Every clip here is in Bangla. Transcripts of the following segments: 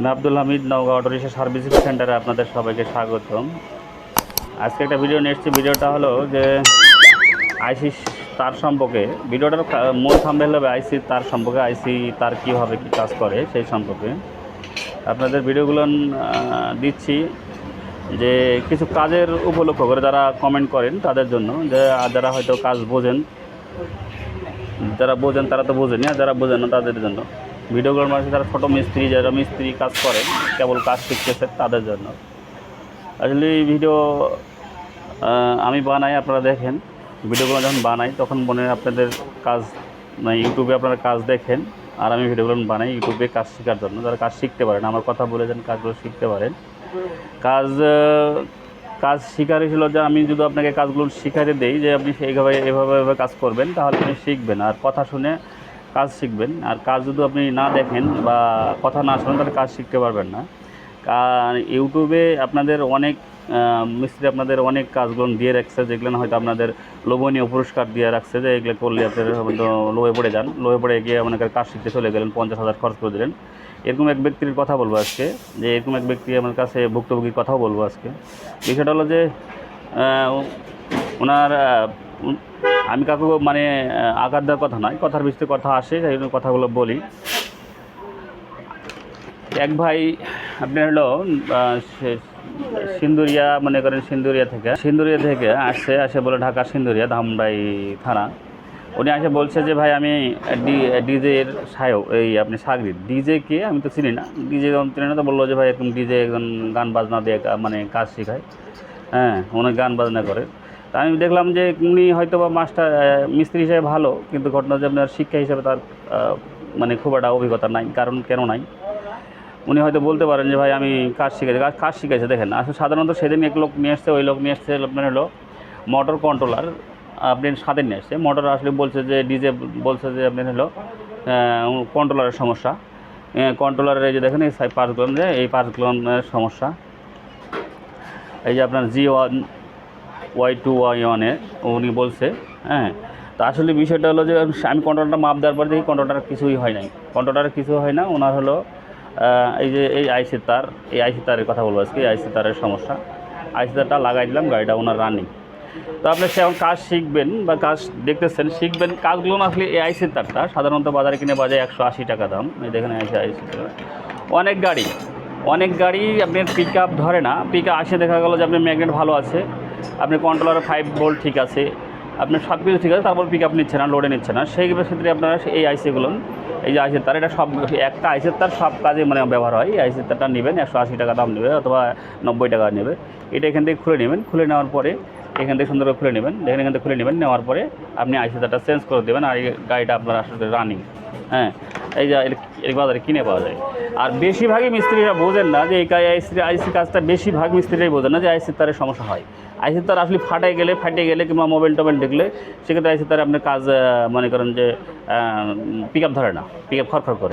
আমি Abdul Hamid Naogaon auto rickshaw servicing সেন্টারে আপনাদের সবাইকে স্বাগতম। আজকে একটা ভিডিও নিয়ে এসেছি। ভিডিওটা হলো যে আইসি তার সম্পর্কে। ভিডিওটার মূল থাম্বেল হবে আইসি তার সম্পর্কে, আইসি তার কীভাবে কী কাজ করে সেই সম্পর্কে। আপনাদের ভিডিওগুলো দিচ্ছি যে কিছু কাজের উপলক্ষ করে যারা কমেন্ট করেন তাদের জন্য, যে যারা হয়তো কাজ বোঝেন, যারা বোঝেন তারা তো বোঝেন আর যারা বোঝেন না তাদের জন্য। ভিডিওগুলোর মাঝে যারা ছোটো মিস্ত্রি, যারা মিস্ত্রি কাজ করেন কেবল কাজ শিখতেছে তাদের জন্য। আসলে এই ভিডিও আমি বানাই, আপনারা দেখেন। ভিডিওগুলো যখন বানাই, তখন মনে আপনাদের কাজ মানে ইউটিউবে আপনারা কাজ দেখেন, আর আমি ভিডিওগুলো বানাই ইউটিউবে কাজ শেখার জন্য। যারা কাজ শিখতে পারেন, আমার কথা বলে যান কাজগুলো শিখতে পারেন। কাজ কাজ শিখার ছিল যে, আমি যদি আপনাকে কাজগুলো শিখাতে দেই, যে আপনি এইভাবে এভাবে এভাবে কাজ করবেন, তাহলে আপনি শিখবেন। আর কথা শুনে কাজ শিখবেন। আর কাজ যদি আপনি না দেখেন বা কথা না শোনেন, তাহলে কাজ শিখতে পারবেন না। কারণ ইউটিউবে আপনাদের অনেক মিস্ত্রি আপনাদের অনেক কাজগুলো দিয়ে রাখছে, যেগুলো হয়তো আপনাদের লোভনীয় পুরস্কার দিয়ে রাখছে, যে এগুলো করলে আপনাদের হয়তো পড়ে যান। লোহে পড়ে গিয়ে মনে কাজ শিখতে চলে গেলেন, পঞ্চাশ হাজার খরচ করে দিলেন। এরকম এক ব্যক্তির কথা বলব আজকে, যে এরকম এক ব্যক্তি আমার কাছে ভুক্তভোগীর কথাও বলব আজকে। বিষয়টা হলো যে ওনার আমি কাকু মানে আঘাত দেওয়ার কথা নয়, কথার ভিত্তিতে কথা আসে, সেই জন্য কথাগুলো বলি। এক ভাই আপনার হলো সিন্দুরিয়া, মনে করেন সিন্দুরিয়া থেকে সিন্দুরিয়া থেকে আসছে, আসে বলে ঢাকা সিন্দুরিয়া, ধামরাই থানা। উনি আসে বলছে যে, ভাই, আমি ডি, ডিজের সায়ক, এই আপনি সাগরিদ ডিজে কে? আমি তো চিনি না। ডিজে যখন চিনি না, তো বলল যে, ভাই এরকম ডিজে একজন গান বাজনা দিয়ে মানে কাজ শেখায়। হ্যাঁ উনি গান বাজনা করে। তা আমি দেখলাম যে উনি হয়তো বা মাস্টার মিস্ত্রি হিসেবে ভালো, কিন্তু ঘটনা যে আপনার শিক্ষা হিসেবে তার মানে খুব একটা অভিজ্ঞতা নাই, কারণ কেন নাই? উনি হয়তো বলতে পারেন যে, ভাই, আমি কাজ শিখেছি, কাজ কাজ শিখেছে। দেখেন আসলে সাধারণত সেদিন এক লোক নিয়ে এসছে ওই লোক নিয়ে এসছে আপনার হলো মোটর কন্ট্রোলার আপনি সাথে নিয়ে এসছে মোটর আসলে বলছে যে, ডিজে বলছে যে, আপনার হলো কন্ট্রোলারের সমস্যা। কন্ট্রোলারের এই যে দেখেন, এই পার্টগুলো যে এই পাঁচ পার্টগুলোর সমস্যা। এই যে আপনার G one Y two Y ওয়ানে উনি বলছে হ্যাঁ তো আসলে বিষয়টা হলো যে আমি কন্ট্রোলটা মাপ দেওয়ার পরে দেখি কন্ট্রোলটার কিছুই হয় নাই। কন্ট্রোলটার কিছু হয় না ওনার হলো এই যে এই আইসি তার, এই আইসি তারের কথা বলব আজকে, এই আইসি তারের সমস্যা। আইসি তারটা লাগাই দিলাম, গাড়িটা ওনার রানিং তো আপনি সে এখন কাজ শিখবেন বা কাজ দেখতেছেন, শিখবেন, কাজগুলো না আসলে এই আইসি তারটা সাধারণত বাজারে কিনে বাজারে একশো আশি টাকা দাম। এই দেখেন আইসি আইসি অনেক গাড়ি অনেক গাড়ি আপনার পিক আপ ধরে না পিক আসে দেখা গেলো যে আপনার ম্যাগনেট ভালো আছে। আপনি কন্ট্রোলার ফাইভ ভোল্ট ঠিক আছে আপনার সব কিছু ঠিক আছে, তারপর পিক আপ নিচ্ছে না লোডে নিচ্ছে না। সেই ক্ষেত্রে আপনারা এই আইসিগুলো এই যে আইসির তার, এটা সব, একটা আইসির তার সব কাজে মানে ব্যবহার হয়। এই আইসির তারটা নেবেন, একশো আশি টাকা দাম নেবে অথবা নব্বই টাকা নেবে। এটা এখান থেকে খুলে নেবেন, খুলে নেওয়ার পরে এখান থেকে সুন্দর করে খুলে নেবেন। দেখেন এখান থেকে খুলে নেবেন, নেওয়ার পরে আপনি আইসি তারটা চেঞ্জ করে দেবেন আর এই গাড়িটা আপনার আসলে রানিং হ্যাঁ এই যে এর- বাজারে কিনে পাওয়া যায়। আর বেশিরভাগই মিস্ত্রিরা বোঝেন না যে এই আইসি আইসি কাজটা বেশিরভাগ মিস্ত্রিরাই বোঝেন না যে আইসি তারের সমস্যা হয়। আইসি তার আসলে ফাটে গেলে ফাটে গেলে কিংবা মোবাইল টোবাইল দেখলে সেক্ষেত্রে আইসি তারে আপনার কাজ মনে করেন যে পিক আপ ধরে না পিক আপ খরখর করে।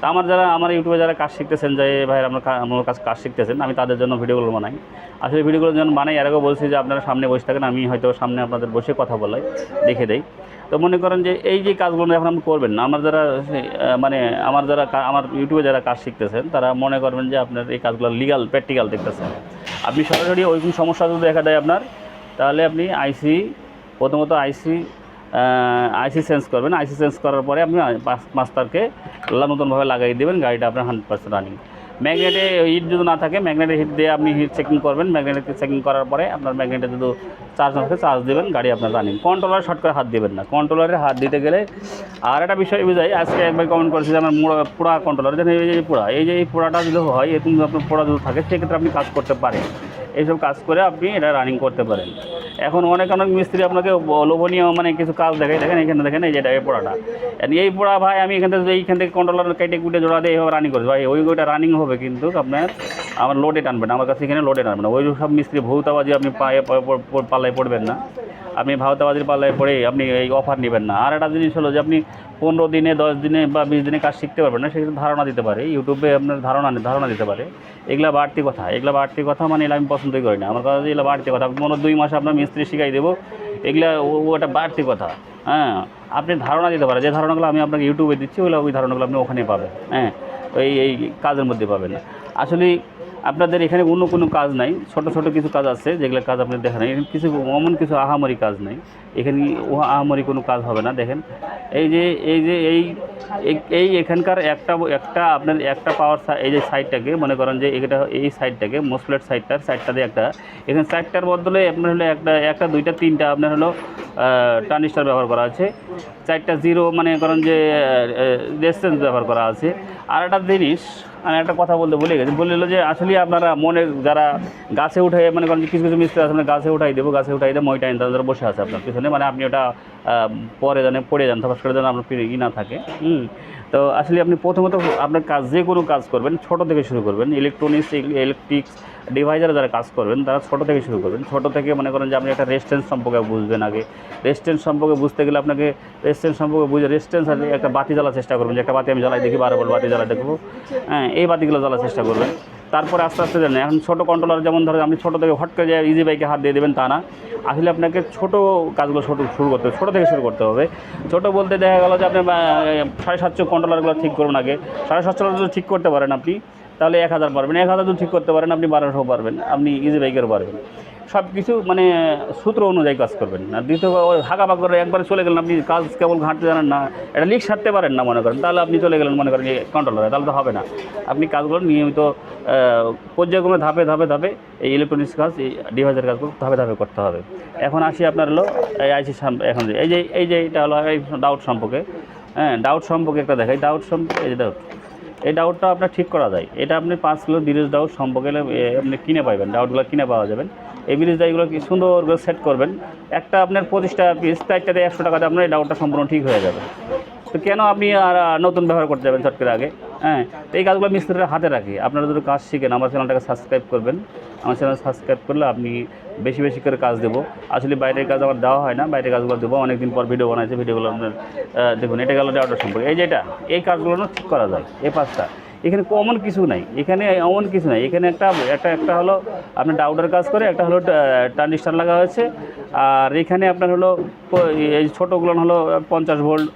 তা আমার যারা আমার ইউটিউবে যারা কাজ শিখতেছেন যে ভাই আমরা কা- আমার কাজ কাজ শিখতেছেন, আমি তাদের জন্য ভিডিওগুলো বানাই। আসলে ভিডিওগুলো যখন বানাই, এর আগেও বলছি যে, আপনারা সামনে বসে থাকেন, আমি হয়তো সামনে আপনাদের বসে কথা বলাই, দেখে দেই। তো মনে করেন যে এই যে কাজগুলো এখন আপনি করবেন না, আমার যারা মানে আমার যারা আমার ইউটিউবে যারা কাজ শিখতেছেন, তারা মনে করবেন যে আপনার এই কাজগুলো লিগাল প্র্যাকটিক্যাল দেখতেছেন। আপনি সরাসরি ওইরকম সমস্যা যদি দেখা দেয় আপনার, তাহলে আপনি আইসি প্রথমত আইসি আইসি চেঞ্জ করবেন। আইসি চেঞ্জ করার পরে আপনি তারকে নতুনভাবে লাগাই দেবেন, গাড়িটা আপনার হান্ড্রেড পার্সেন্ট রানিং ম্যাগনেটে হিট যদি না থাকে, ম্যাগনেটে হিট দিয়ে আপনি হিট চেকিং করবেন। ম্যাগনেটে চেকিং করার পরে আপনার ম্যাগনেটে যদি চার্জ না থাকে চার্জ দেবেন, গাড়ি আপনার রানিং কন্ট্রোলার শর্ট করে হাত দেবেন না। কন্ট্রোলারে হাত দিতে গেলে আর একটা বিষয় বুঝাই, আজকে একবার কমেন্ট করেছি যে আমার মোড়া পোড়া কন্ট্রোলার যেন এই যে পোড়া এই যে এই পোড়াটা যদি হয়, এরকম আপনার পোড়া যদি থাকে, সেক্ষেত্রে আপনি কাজ করতে পারেন। এইসব কাজ করে আপনি এটা রানিং করতে পারেন। এখন অনেক অনেক মিস্ত্রি আপনাকে লোভনীয় মানে কিছু কাজ দেখায়, দেখেন এখানে দেখেন, এই যেটা এই পোড়াটা। এই পোড়া ভাই, আমি এখান থেকে এইখান থেকে কন্ট্রোলার কেটে কুটে জোড়া দিয়ে এইভাবে রানিং করছি। ভাই, ওই ওইটা রানিং হবে কিন্তু আপনার, আমার লোডে টানবে না, আমার কাছে এখানে লোডে টানবে না। ওই সব মিস্ত্রি ভৌতাবাজি আপনি পায়ে পাল্লায় পড়বেন না। আপনি ভাওতাবাজির পাল্লায় পড়ে আপনি এই অফার নেবেন না। আর একটা জিনিস হলো যে আপনি পনেরো দিনে, দশ দিনে বা বিশ দিনে কাজ শিখতে পারবেন না, সেক্ষেত্রে ধারণা দিতে পারে। ইউটিউবে আপনার ধারণা ধারণা দিতে পারে। এগুলা বাড়তি কথা। এগুলা বাড়তি কথা মানে এগুলো আমি পছন্দই করি না। আমার কথা এগুলো বাড়তি কথা। মনে দুই মাসে আপনার মিস্ত্রি শিখাই দেবো। এগুলা ও- ওটা বাড়তি কথা। হ্যাঁ আপনি ধারণা দিতে পারেন। যে ধারণাগুলো আমি আপনাকে ইউটিউবে দিচ্ছি, ওগুলো ওই ধারণাগুলো আপনি ওখানে পাবেন। হ্যাঁ এই এই কাজের মধ্যে পাবেন। আসলে আপনাদের এখানে অন্য কোনো কাজ নাই, ছোট ছোট কিছু কাজ আছে যেগুলো কাজ আপনি দেখেন এখানে কিছু অমন কিছু আহামরি কাজ নেই। এখানে আহামরি কোনো কাজ হবে না, দেখেন। এই যে এই যে, এই, এই- এখানকার একটা একটা আপনার একটা পাওয়ার এই যে সাইডটাকে মনে করেন যে এটা, এই সাইডটাকে মোসপ্লেট সাইডটার সাইডটা দিয়ে একটা, এখানে সাইডটার বদলে আপনার হলো একটা একটা, দুইটা, তিনটা আপনার হলো ট্রানজিস্টার ব্যবহার করা আছে। চারটা জিরো মানে করেন যে রেজিস্ট্যান্স ব্যবহার করা আছে। আর একটা জিনিস আমি একটা কথা বলতে বলে গেছি। বলল যে, আসলে আপনারা মনে যারা গাছে উঠে মানে কিছু কিছু মিস্ত্রি আছে গাছে উঠাই দেবো, গাছে উঠাই দেবো মই টাইম তাদের বসে আছে আপনার পিছনে। মানে আপনি ওটা পরে জানে, পড়ে যান তফাস করে যেন আপনার পি- ই না থাকে। হুম। তো আসলে আপনি প্রথমত আপনার কাজ, যে কোনো কাজ করবেন, ছোট থেকে শুরু করবেন। ইলেকট্রনিক্স ইলেকট্রিক্স ডিভাইজারে যারা কাজ করবেন, তারা ছোট থেকে শুরু করবেন। ছোট থেকে মনে করেন যে আপনি একটা রেস্টেন্স সম্পর্কে বুঝবেন আগে। রেস্টেন্স সম্পর্কে বুঝতে গেলে আপনাকে রেস্টেন্স সম্পর্কে বুঝে রেস্টেন্স আছে একটা বাতি জ্বালার চেষ্টা করবেন। যে একটা বাতি আমি জ্বালাই দেখি, বারো বাতি জ্বালা দেখব। হ্যাঁ এই বাতিগুলো জ্বালার চেষ্টা করবেন। তারপরে আস্তে আস্তে জানেন, এখন ছোটো কন্ট্রোলার যেমন ধরেন আপনি ছোটো থেকে হট করে যায় ইজি বাইকে হাত দিয়ে দেবেন তা না। আসলে আপনাকে ছোটো কাজগুলো ছোটো শুরু করতে হবে, ছোটো থেকে শুরু করতে হবে। ছোটো বলতে দেখা গেল যে আপনি সাড়ে সাতশো কন্ট্রোলারগুলো ঠিক করুন আগে। সাড়ে সাতশো যদি ঠিক করতে পারেন আপনি, তাহলে এক হাজার পারবেন। এক হাজার যদি ঠিক করতে পারেন, আপনি বারোশো পারবেন, আপনি ইজি বাইকেরও পারবেন। সব কিছু মানে সূত্র অনুযায়ী কাজ করবেন। না দ্বিতীয় হাঁকা পাক করে একবারে চলে গেলেন আপনি, কাজ কেবল ঘাঁটতে জানেন না, এটা লিক সারতে পারেন না মনে করেন। তাহলে আপনি চলে গেলেন মনে করেন যে কন্ট্রোলারে তাহলে তো হবে না। আপনি কাজগুলো নিয়মিত পর্যায়ক্রমে ধাপে ধাপে ধাপে এই ইলেকট্রনিক্স কাজ, এই ডিভাইসের কাজগুলো ধাপে ধাপে করতে হবে। এখন আসি আপনার হলো এই আইসি এখন এই যে এই যে এটা হলো এই ডাউট সম্পর্কে। হ্যাঁ ডাউট সম্পর্কে একটা দেখাই। ডাউট সম্পর্কে, এই যে ডাউট এই ডাউটটা আপনার ঠিক করা যায়। এটা আপনি পাঁচ কিলো বিরিজ ডাউট সম্পর্কে আপনি কিনে পাইবেন ডাউটগুলো কিনে পাওয়া যাবেন। এই বিরিজ ডাইগুলো কি সুন্দর করে সেট করবেন। একটা আপনার পঁচিশ টাকা পিস চারটাতে একশো টাকাতে আপনার এই ডাউটটা সম্পূর্ণ ঠিক হয়ে যাবে। তো কেন আপনি আর নতুন ব্যবহার করতে যাবেন চট করে আগে? হ্যাঁ তো এই কাজগুলো মিস্ত্রিরা হাতে রাখি। আপনারা যদি কাজ শিখেন, আমার চ্যানেলটাকে সাবস্ক্রাইব করবেন। আমার চ্যানেল সাবস্ক্রাইব করলে আপনি বেশি বেশি করে কাজ দেবো। আসলে বাইরের কাজ আমার দেওয়া হয় না, বাইরের কাজগুলো দেবো। অনেকদিন পর ভিডিও বানাইছে ভিডিওগুলো আপনার দেখুন, এটা গেল ডাউটার সম্পর্কে। এই যে এটা এই কাজগুলো ঠিক করা যায়, এই পাঁচটা। এখানে কমন কিছু নাই, এখানে এমন কিছু নাই। এখানে একটা একটা একটা হলো আপনার ডাউটার কাজ করে, একটা হলো ট্রানজিস্টার লাগা হয়েছে। আর এখানে আপনার হলো এই ছোটোগুলো হলো পঞ্চাশ ভোল্ট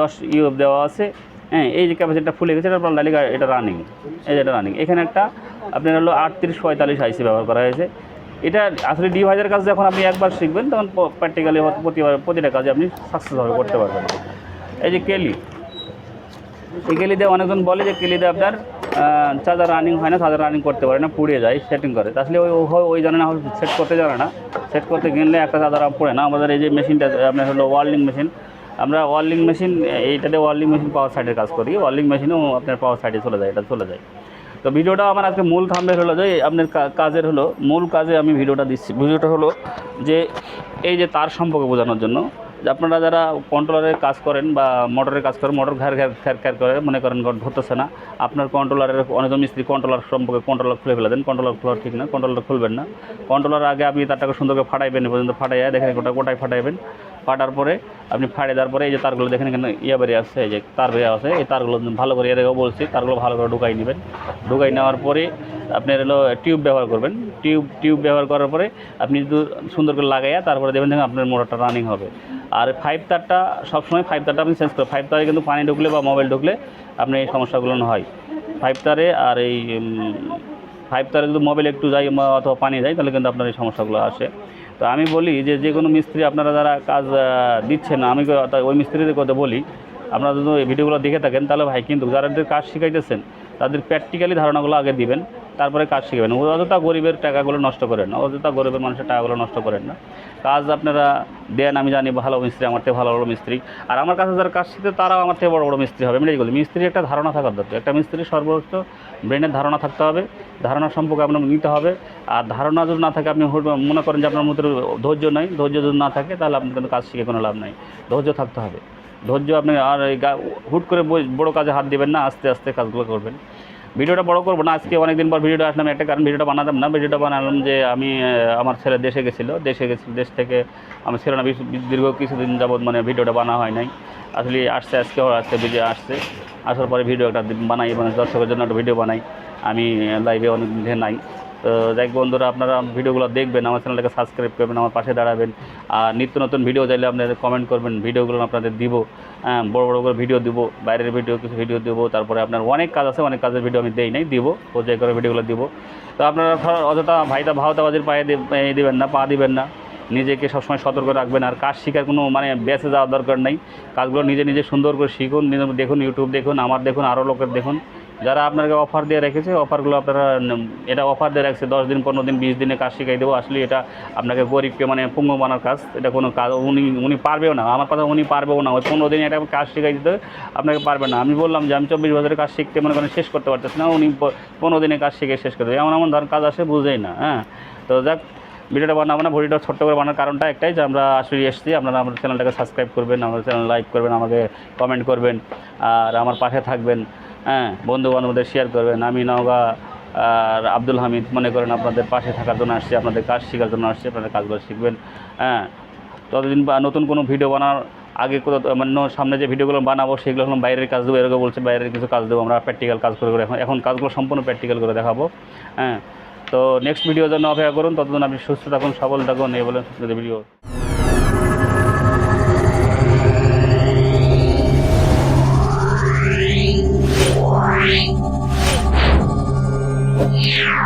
দশ ইউ দেওয়া আছে। হ্যাঁ এই যে ক্যাপাসিটিটা ফুলে গেছে, এটা আপনার লালিকা এটা রানিং এই যে এটা রানিং এখানে একটা আপনার হলো আটত্রিশ পঁয়তাল্লিশ আইসি ব্যবহার করা হয়েছে। এটা আসলে ডিভাইসের কাজ যখন আপনি একবার শিখবেন, তখন প্র্যাকটিক্যালি প্রতিবার প্রতিটা কাজে আপনি সাকসেসভাবে করতে পারবেন। এই যে কেলি। এই কেলি দিয়ে অনেকজন বলে যে কেলিতে আপনার চার্জার রানিং হয় না চার্জার রানিং করতে পারে না, পুড়ে যায় সেটিং করে। আসলে ওই ওই জানে না, সেট করতে জানে না। সেট করতে গেলে একটা চার্জার পড়ে না। আমাদের এই যে মেশিনটা আপনার হলো ওয়ার্লিং মেশিন আমরা ওয়ার্লিং মেশিন, এইটাতে ওয়ার্লিং মেশিন পাওয়ার সাইডের কাজ করি। ওয়ার্লিং মেশিনও আপনার পাওয়ার সাইডে চলে যায়, এটা চলে যায়। তো ভিডিওটা আমার আজকে মূল থাম্বের হলো যে, আপনার কাজের হলো, মূল কাজে আমি ভিডিওটা দিচ্ছি। ভিডিওটা হলো যে, এই যে তার সম্পর্কে বোঝানোর জন্য, যে আপনারা যারা কন্ট্রোলারের কাজ করেন বা মোটরের কাজ করেন মোটর ঘ্যার ঘ্যার ঘ্যার ঘ্যার করে, মনে করেন ধরতেছে না, আপনার কন্ট্রোলারের অনেক মিস্ত্রি কন্ট্রোলার সম্পর্কে কন্ট্রোলার খুলে ফেলে দেন। কন্ট্রোলার খোলা ঠিক না কন্ট্রোলার খুলবেন না। কন্ট্রোলার আগে আপনি তারটাকে সুন্দর করে ফাটাইবেন পর্যন্ত ফাটাইয়া দেখেন ওটা কোটায় ফাটাইবেন। ফাটার পরে, আপনি ফাটে দেওয়ার পরে এই যে তারগুলো দেখেন এখানে ইয়ে বেরিয়ে আসছে, এই যে তার বেরিয়ে আসে এই তারগুলো ভালো করে আগেও বলছি, তারগুলো ভালো করে ঢুকাই নেবেন। ঢুকাই নেওয়ার পরে আপনার হলো টিউব ব্যবহার করবেন। টিউব টিউব ব্যবহার করার পরে আপনি সুন্দর করে লাগাইয়া তারপরে দেবেন দেখেন আপনার মোটরটা রানিং হবে। আর ফাইভ তারটা সবসময় ফাইভ তারটা আপনি চেঞ্জ করেন ফাইভ তারে কিন্তু পানি ঢুকলে বা মোবাইল ঢুকলে আপনি এই সমস্যাগুলো হয়। ফাইভ তারে আর এই ফাইভ তারে যদি মোবাইল একটু যায় অথবা পানি যায়, তাহলে কিন্তু আপনার এই সমস্যাগুলো আসে। তো আমি বলি যে যে কোনো মিস্ত্রি আপনারা যারা কাজ দিচ্ছেন, আমি ওই মিস্ত্রিদের কথা বলি। আপনারা যদি এই ভিডিওগুলো দেখে থাকেন, তাহলে ভাই কিন্তু যারা কাজ শিখাইতেছেন, তাদের প্র্যাকটিক্যালি ধারণাগুলো আগে দিবেন, তারপরে কাজ শিখবেন। অযথা গরিবের টাকাগুলো নষ্ট করেন না, অযথা গরিবের মানুষের টাকাগুলো নষ্ট করেন না। কাজ আপনারা দেন, আমি জানি ভালো মিস্ত্রি, আমার থেকে ভালো ভালো মিস্ত্রি। আর আমার কাছে যারা কাজ শিখতে তারাও আমার থেকে বড় বড় মিস্ত্রি হবে। আমি এটাই বলি মিস্ত্রির একটা ধারণা থাকার দরকার। একটা মিস্ত্রির সর্বোচ্চ ব্রেনের ধারণা থাকতে হবে। ধারণা সম্পর্কে আপনার নিতে হবে। আর ধারণা যদি না থাকে, আপনি মনে করেন যে আপনার মধ্যে ধৈর্য নাই। ধৈর্য যদি না থাকে, তাহলে আপনার কিন্তু কাজ শিখে কোনো লাভ নাই। ধৈর্য থাকতে হবে। ধৈর্য আপনি আর এই হুট করে বড় কাজে হাত দেবেন না, আস্তে আস্তে কাজগুলো করবেন। ভিডিওটা বড় করব না, আজকে অনেকদিন পর ভিডিওটা আসলাম, একটা কারণ ভিডিওটা বানাতাম না, ভিডিওটা বানালাম যে আমি আমার ছেলে দেশে গেছিল, দেশে গেছিল, দেশ থেকে আমি ছিল না দীর্ঘ কিছুদিন যাবৎ মানে ভিডিওটা বানা হয় নাই। আসলে আসছে, আজকে আজকে ভিডিও আসছে। আসার পরে ভিডিও একটা বানাই মানে দর্শকের জন্য একটা ভিডিও বানাই। আমি লাইভে অনেক দিন নাই। তো যাই বন্ধুরা, আপনারা ভিডিওগুলো দেখবেন, আমার চ্যানেলটাকে সাবস্ক্রাইব করবেন, আমার পাশে দাঁড়াবেন। আর নিত্য নতুন ভিডিও চাইলে আপনাদের কমেন্ট করবেন ভিডিওগুলো আপনাদের দিব। হ্যাঁ বড় বড় করে ভিডিও দিব, বাইরের ভিডিও কিছু ভিডিও দিব, তারপরে আপনার অনেক কাজ আছে, অনেক কাজের ভিডিও আমি দেই নাই, দিব পর্যায় করে ভিডিওগুলো দিব। তো আপনারা অযথা ভাইটা ভাওতাবাজির পায়ে দিবেন না, পা দিবেন না। নিজেকে সবসময় সতর্ক রাখবেন, আর কাজ শেখার কোনো মানে বেঁচে যাওয়ার দরকার নেই। কাজগুলো নিজে নিজে সুন্দর করে শিখুন দেখুন ইউটিউব দেখুন, আমার দেখুন আরও লোকের দেখুন। যারা আপনাকে অফার দিয়ে রেখেছে অফারগুলো আপনারা এটা অফার দিয়ে রাখছে, দশ দিন, পনেরো দিন, বিশ দিনে কাজ শিখাই দেবো। আসলে এটা আপনাকে গরিবকে মানে পুঙ্গ বানার কাজ, এটা কোনো কাজ, উনি উনি পারবেও না। আমার কথা উনি পারবেও না। ওই পনেরো দিনে এটা কাজ শিখাই দিতে আপনাকে পারবে না। আমি বললাম যে, আমি চব্বিশ বছরের কাজ শিখতে মনে করেন শেষ করতে পারতেছি না, উনি পনেরো দিনে কাজ শিখে শেষ করতে এমন এমন ধর কাজ আসে, বুঝেই না হ্যাঁ। তো যাক, ভিডিওটা বানাবো না ভিডিওটা ছোট্ট করে বানার কারণটা একটাই যে, আমরা আসলে এসেছি, আপনারা আমার চ্যানেলটাকে সাবস্ক্রাইব করবেন, আমার চ্যানেল লাইক করবেন, আমাকে কমেন্ট করবেন, আর আমার পাশে থাকবেন। হ্যাঁ বন্ধু বান্ধবদের শেয়ার করবেন। আমি নওগাঁ আর আব্দুল হামিদ মনে করেন আপনাদের পাশে থাকার জন্য আসছি, আপনাদের কাজ শেখার জন্য আসছি, আপনাদের কাজগুলো শিখবেন। হ্যাঁ ততদিন বা নতুন কোনো ভিডিও বানার আগে মানে সামনে যে ভিডিওগুলো বানাবো, সেগুলো হলাম বাইরের কাজ দেবো, এরকম বলছে, বাইরের কিছু কাজ দেবো, আমরা প্র্যাকটিক্যাল কাজ করে করে এখন এখন কাজগুলো সম্পূর্ণ প্র্যাকটিক্যাল করে দেখাবো। হ্যাঁ তো নেক্সট ভিডিওর জন্য অপেক্ষা করুন, ততদিন আপনি সুস্থ থাকুন, সবল থাকুন, এই বলে ভিডিও Música